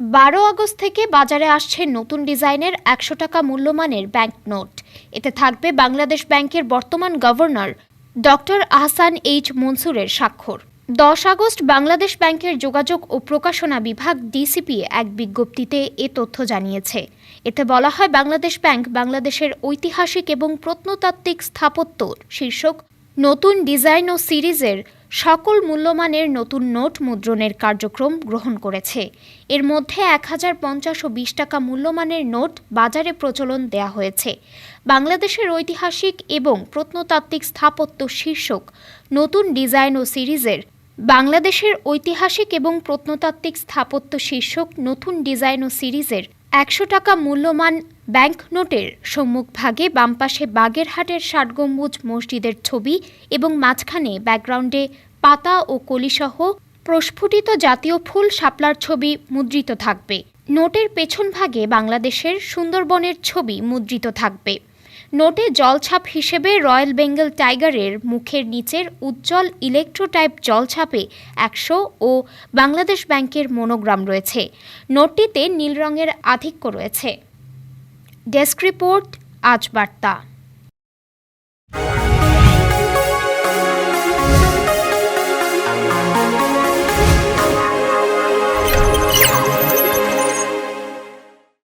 বারো আগস্ট থেকে বাজারে আসছে নতুন ডিজাইনের একশো টাকা মূল্যমানের ব্যাংক নোট। এতে থাকবে বাংলাদেশ ব্যাংকের বর্তমান গভর্নর ডক্টর আহসান এইচ মনসুরের স্বাক্ষর। দশ আগস্ট বাংলাদেশ ব্যাংকের যোগাযোগ ও প্রকাশনা বিভাগ ডিসিপি এক বিজ্ঞপ্তিতে এ তথ্য জানিয়েছে। এতে বলা হয়, বাংলাদেশ ব্যাংক বাংলাদেশের ঐতিহাসিক এবং প্রত্নতাত্ত্বিক স্থাপত্য শীর্ষক নতুন ডিজাইন ও সিরিজের সকল মূল্যমানের নতুন নোট মুদ্রণের কার্যক্রম গ্রহণ করেছে। এর মধ্যে এক হাজার পঞ্চাশ ও বিশ টাকা মূল্যমানের নোট বাজারে প্রচলন দেয়া হয়েছে। বাংলাদেশের ঐতিহাসিক এবং প্রত্নতাত্ত্বিক স্থাপত্য শীর্ষক নতুন ডিজাইন ও সিরিজের বাংলাদেশের ঐতিহাসিক এবং প্রত্নতাত্ত্বিক স্থাপত্য শীর্ষক নতুন ডিজাইন ও সিরিজের একশো টাকা মূল্যমান ব্যাংক নোটের সম্মুখভাগে বামপাশে বাগেরহাটের ষাট গম্বুজ মসজিদের ছবি এবং মাঝখানে ব্যাকগ্রাউন্ডে পাতা ও কলিসহ প্রস্ফুটিত জাতীয় ফুল শাপলার ছবি মুদ্রিত থাকবে। নোটের পেছন ভাগে বাংলাদেশের সুন্দরবনের ছবি মুদ্রিত থাকবে। নোটে জলছাপ হিসেবে রয়্যাল বেঙ্গল টাইগারের মুখের নিচের উজ্জ্বল ইলেকট্রোটাইপ জলছাপে একশো ও বাংলাদেশ ব্যাংকের মনোগ্রাম রয়েছে। নোটটিতে নীল রঙের আধিক্য রয়েছে। ডেস্ক রিপোর্ট, আজ বার্তা।